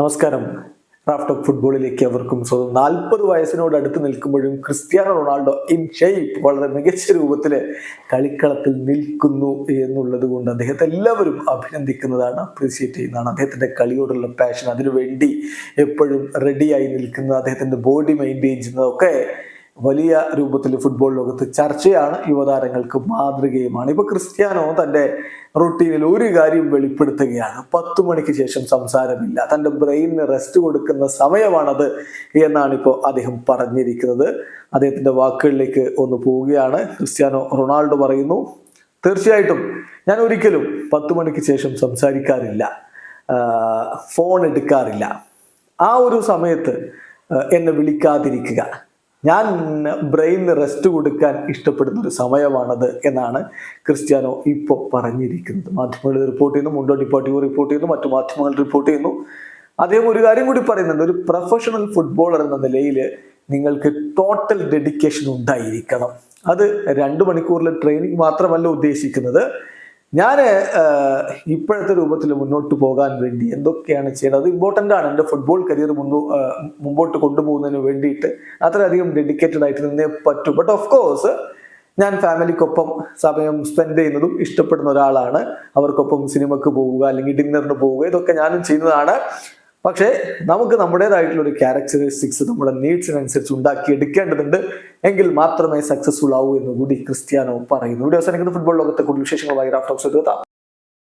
നമസ്കാരം. Raft of ഫുട്ബോളിലേക്ക് അവർക്കും സ്വന്തം നാൽപ്പത് വയസ്സിനോട് അടുത്ത് നിൽക്കുമ്പോഴും ക്രിസ്ത്യാനോ റൊണാൾഡോ ഇൻ ഷെയ്പ്പ് വളരെ മികച്ച രൂപത്തിൽ കളിക്കളത്തിൽ നിൽക്കുന്നു എന്നുള്ളത് കൊണ്ട് അദ്ദേഹത്തെ എല്ലാവരും അഭിനന്ദിക്കുന്നതാണ് അപ്രീസിയേറ്റ് ചെയ്യുന്നതാണ്. അദ്ദേഹത്തിന്റെ കളിയോടുള്ള പാഷൻ അതിനുവേണ്ടി എപ്പോഴും റെഡിയായി നിൽക്കുന്നത് അദ്ദേഹത്തിന്റെ ബോഡി മെയിന്റെയിൻ ചെയ്യുന്നതൊക്കെ വലിയ രൂപത്തിൽ ഫുട്ബോൾ ലോകത്ത് ചർച്ചയാണ്. യുവതാരങ്ങൾക്ക് മാതൃകയുമാണ്. ഇപ്പൊ ക്രിസ്ത്യാനോ തന്റെ റുട്ടീനിൽ ഒരു കാര്യം വെളിപ്പെടുത്തുകയാണ്. പത്തു മണിക്ക് ശേഷം സംസാരമില്ല. തന്റെ ബ്രെയിനിന് റെസ്റ്റ് കൊടുക്കുന്ന സമയമാണത് എന്നാണ് ഇപ്പോൾ അദ്ദേഹം പറഞ്ഞിരിക്കുന്നത്. അദ്ദേഹത്തിന്റെ വാക്കുകളിലേക്ക് ഒന്ന് പോവുകയാണ്. ക്രിസ്ത്യാനോ റൊണാൾഡോ പറയുന്നു തീർച്ചയായിട്ടും ഞാൻ ഒരിക്കലും പത്തു മണിക്ക് ശേഷം സംസാരിക്കാറില്ല. ഫോൺ എടുക്കാറില്ല. ആ ഒരു സമയത്ത് എന്നെ വിളിക്കാതിരിക്കുക. ഞാൻ ബ്രെയിനിന് റെസ്റ്റ് കൊടുക്കാൻ ഇഷ്ടപ്പെടുന്ന ഒരു സമയമാണത് എന്നാണ് ക്രിസ്ത്യാനോ ഇപ്പോൾ പറഞ്ഞിരിക്കുന്നത്. മാധ്യമങ്ങൾ റിപ്പോർട്ട് ചെയ്യുന്നു മുണ്ടോ ഡിപ്പാർട്ടിയോ റിപ്പോർട്ട് ചെയ്യുന്നു മറ്റു മാധ്യമങ്ങൾ റിപ്പോർട്ട് ചെയ്യുന്നു. അദ്ദേഹം ഒരു കാര്യം കൂടി പറയുന്നുണ്ട് ഒരു പ്രൊഫഷണൽ ഫുട്ബോളർ എന്ന നിലയിൽ നിങ്ങൾക്ക് ടോട്ടൽ ഡെഡിക്കേഷൻ ഉണ്ടായിരിക്കണം. അത് രണ്ട് മണിക്കൂറിലെ ട്രെയിനിങ് മാത്രമല്ല ഉദ്ദേശിക്കുന്നത്. ഞാൻ ഇപ്പോഴത്തെ രൂപത്തിൽ മുന്നോട്ട് പോകാൻ വേണ്ടി എന്തൊക്കെയാണ് ചെയ്യുന്നത് ഇമ്പോർട്ടന്റ് ആണ്. എന്റെ ഫുട്ബോൾ കരിയർ മുന്നോ മുമ്പോട്ട് കൊണ്ടുപോകുന്നതിന് വേണ്ടിയിട്ട് അത്രയധികം ഡെഡിക്കേറ്റഡ് ആയിട്ട് നിന്നേ പറ്റൂ. ബട്ട് ഓഫ് കോഴ്സ് ഞാൻ ഫാമിലിക്കൊപ്പം സമയം സ്പെൻഡ് ചെയ്യുന്നതും ഇഷ്ടപ്പെടുന്ന ഒരാളാണ്. അവർക്കൊപ്പം സിനിമക്ക് പോവുക അല്ലെങ്കിൽ ഡിന്നറിന് പോവുക ഇതൊക്കെ ഞാനും ചെയ്യുന്നതാണ്. പക്ഷേ നമുക്ക് നമ്മുടേതായിട്ടുള്ള ഒരു ക്യാരക്ടറിസ്റ്റിക്സ് നമ്മുടെ നീഡ്സിനനുസരിച്ച് ഉണ്ടാക്കി എടുക്കേണ്ടതുണ്ട് എങ്കിൽ മാത്രമേ സക്സസ്ഫുൾ ആവൂ എന്ന് കൂടി ക്രിസ്ത്യാനോ പറയുന്നു. ഇവിടെ അവസാനിക്കുന്ന. ഫുട്ബോൾ ലോകത്തെ കൂടുതൽ വിശേഷങ്ങളുമായി